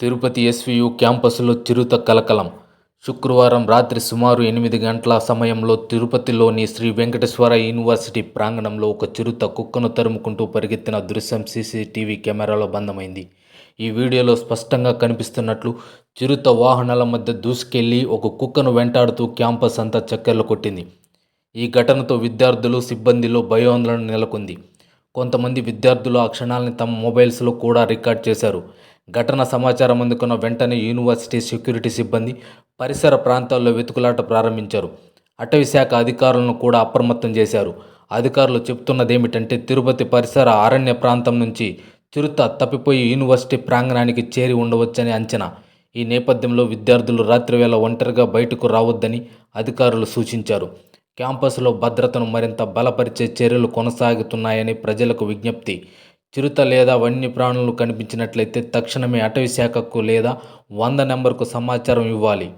Tirupati SVU క్యాంపస్లో చిరుత కలకలం. శుక్రవారం రాత్రి సుమారు ఎనిమిది గంటల సమయంలో తిరుపతిలోని శ్రీ వెంకటేశ్వర యూనివర్సిటీ ప్రాంగణంలో ఒక చిరుత కుక్కను తరుముకుంటూ పరిగెత్తిన దృశ్యం సీసీటీవీ కెమెరాలో బంధమైంది. ఈ వీడియోలో స్పష్టంగా కనిపిస్తున్నట్లు చిరుత వాహనాల మధ్య దూసుకెళ్ళి ఒక కుక్కను వెంటాడుతూ క్యాంపస్ అంతా చక్కర్లు కొట్టింది. ఈ ఘటనతో విద్యార్థులు సిబ్బందిలో భయాందోళన నెలకొంది. కొంతమంది విద్యార్థులు ఆ క్షణాలని తమ మొబైల్స్లో కూడా రికార్డ్ చేశారు. ఘటన సమాచారం అందుకున్న వెంటనే యూనివర్సిటీ సెక్యూరిటీ సిబ్బంది పరిసర ప్రాంతాల్లో వెతుకులాట ప్రారంభించారు. అటవీ శాఖ అధికారులను కూడా అప్రమత్తం చేశారు. అధికారులు చెబుతున్నదేమిటంటే తిరుపతి పరిసర అరణ్య ప్రాంతం నుంచి చిరుత తప్పిపోయి యూనివర్సిటీ ప్రాంగణానికి చేరి ఉండవచ్చని అంచనా. ఈ నేపథ్యంలో విద్యార్థులు రాత్రివేళ ఒంటరిగా బయటకు రావద్దని అధికారులు సూచించారు. క్యాంపస్లో భద్రతను మరింత బలపరిచే చర్యలు కొనసాగుతున్నాయని ప్రజలకు విజ్ఞప్తి. చిరుత లేదా వన్యప్రాణులు కనిపించినట్లయితే తక్షణమే అటవీ శాఖకు లేదా వంద నెంబర్కు సమాచారం ఇవ్వాలి.